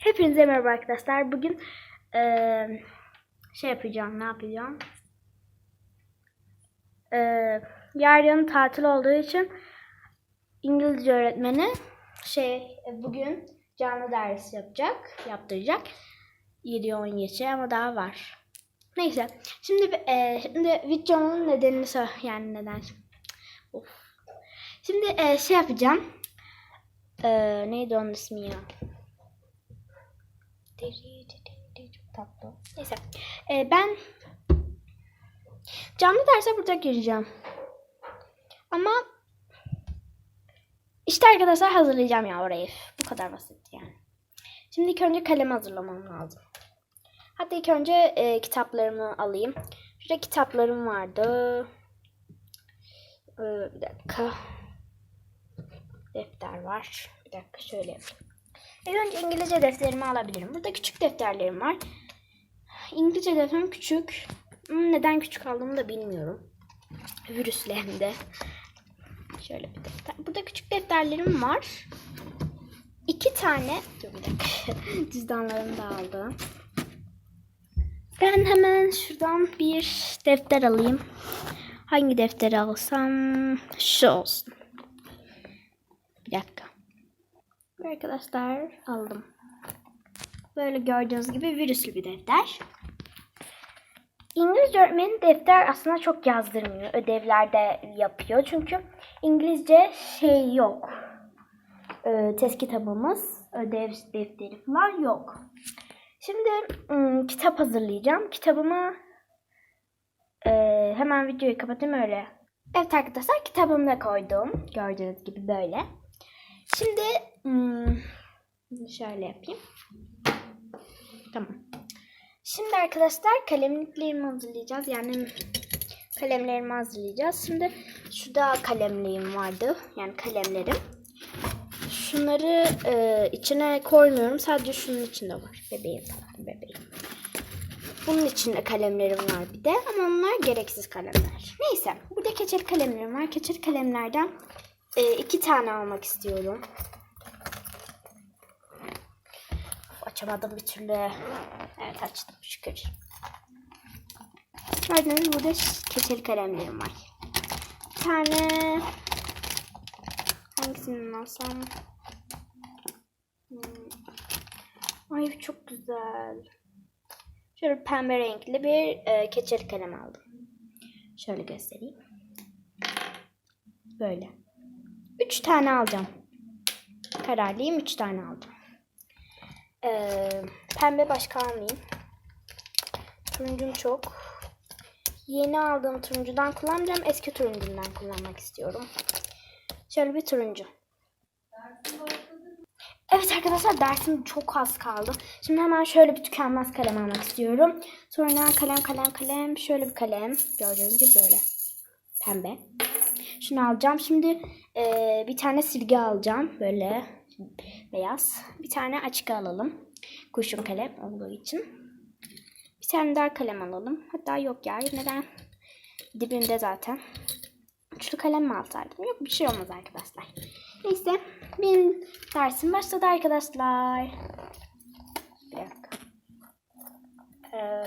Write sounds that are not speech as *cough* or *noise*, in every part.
Hepinize merhaba arkadaşlar. Bugün eee, şey yapacağım. Ne yapacağım? Eee yarın tatil olduğu için İngilizce öğretmeni şey e, bugün canlı ders yapacak, yaptıracak. 7-10 geçe ama daha var. Neyse. Şimdi eee, şimdi videonun nedenini sor yani neden? Of. Şimdi eee, şey yapacağım. Eee, neydi onun ismi ya? Deri, deri, deri, çok tatlı. Neyse. Ee, ben canlı derse burada gireceğim. Ama işte arkadaşlar hazırlayacağım ya orayı. Bu kadar basit yani. Şimdi ilk önce kalem hazırlamam lazım. Hatta ilk önce e, kitaplarımı alayım. Şurada kitaplarım vardı. Ee, bir dakika. Defter var. Bir dakika şöyle yapayım. İlk önce İngilizce defterimi alabilirim. Burada küçük defterlerim var. İngilizce defterim küçük. Hmm, Neden küçük aldığımı da bilmiyorum. Virüsle hem de. Şöyle bir defter. Burada küçük defterlerim var. İki tane. Dur bir dakika. *laughs* Cüzdanlarımı da aldım. Ben hemen şuradan bir defter alayım. Hangi defteri alsam? Şu olsun. Bir dakika. Arkadaşlar aldım. Böyle gördüğünüz gibi virüslü bir defter. İngilizce öğretmenin defter aslında çok yazdırmıyor. Ödevlerde yapıyor. Çünkü İngilizce şey yok. Ee, test kitabımız, ödev defteri falan yok. Şimdi ım, kitap hazırlayacağım. Kitabımı e, hemen videoyu kapatayım öyle. Evet arkadaşlar kitabımı da koydum. Gördüğünüz gibi böyle. Şöyle yapayım. Tamam. Şimdi arkadaşlar kalemliklerimi hazırlayacağız. Yani kalemlerimi hazırlayacağız. Şimdi şurada kalemliğim vardı. Yani kalemlerim. Şunları e, içine koymuyorum. Sadece şunun içinde var. Bebeğim falan bebeğim. Bunun içinde kalemlerim var bir de. Ama onlar gereksiz kalemler. Neyse. Burada keçeli kalemlerim var. Keçeli kalemlerden e, iki tane almak istiyorum. Of, Açamadım bir türlü. Evet açtım şükür. Gördüğünüz burada keçeli kalemlerim var. Bir tane hangisini alsam? Hmm. Ay çok güzel. Şöyle pembe renkli bir e, keçeli kalem aldım. Şöyle göstereyim. Böyle. Üç tane alacağım. Kararlıyım. Üç tane aldım. Ee, pembe başka almayayım. Turuncum çok. Yeni aldığım turuncudan kullanmayacağım. Eski turuncumdan kullanmak istiyorum. Şöyle bir turuncu. Evet arkadaşlar dersim çok az kaldı. Şimdi hemen şöyle bir tükenmez kalem almak istiyorum. Sonra kalem kalem kalem şöyle bir kalem. Gördüğünüz gibi böyle. Pembe. Şunu alacağım. Şimdi eee, bir tane silgi alacağım. Böyle beyaz. Bir tane açık alalım. Kurşun kalem olduğu için. Bir tane daha kalem alalım. Hatta yok ya. Neden? Dibinde zaten. Uçlu kalem mi alsaydım? Yok bir şey olmaz arkadaşlar. Neyse. Benim dersim başladı arkadaşlar. Bir dakika. Ee,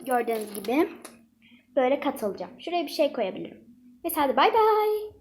gördüğünüz gibi böyle katılacağım. Şuraya bir şey koyabilirim. Neyse hadi bay bay.